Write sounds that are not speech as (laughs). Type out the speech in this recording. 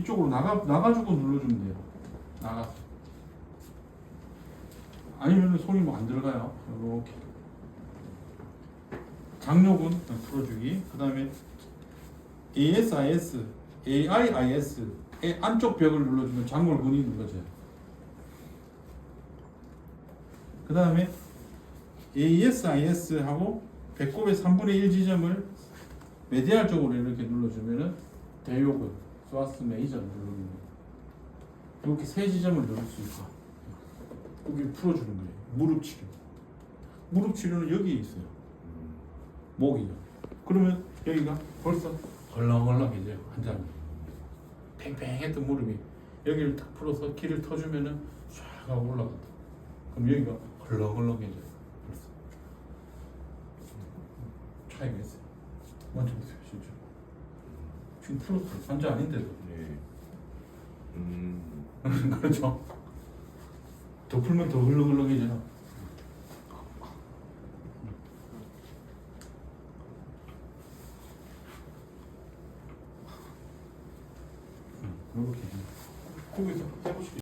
이쪽으로 나가 나가지고 눌러주면 돼요. 나가. 아니면 손이 뭐 안 들어가요. 이렇게. 장력은 풀어주기. 그 다음에 ASIS, AIIS 의 안쪽 벽을 눌러주면 장골근이 눌러져요. 그 다음에 ASIS하고 배꼽의 3분의 1 지점을 메디알 쪽으로 이렇게 눌러주면은 대요근, 소아스 메이저를 누르는 거예요. 이렇게 세 지점을 누를 수 있어. 여기 풀어주는 거예요. 무릎 치료. 무릎 치료는 여기에 있어요. 목이요. 그러면 여기가 벌써 헐렁헐렁해져요. 환자는. 팽팽했던 무릎이 여기를 딱 풀어서 길을 터주면은 쫙 하고 올라간다. 그럼 여기가 헐렁헐렁해져요. 벌써. 차이가 있어요. 만져보세요, 진짜. 지금 풀었어요. 환자 아닌데도. 네. 음. (laughs) 그렇죠. 더 풀면 더 흘렁흘렁해져요. 이렇게. 거기서 해보시죠.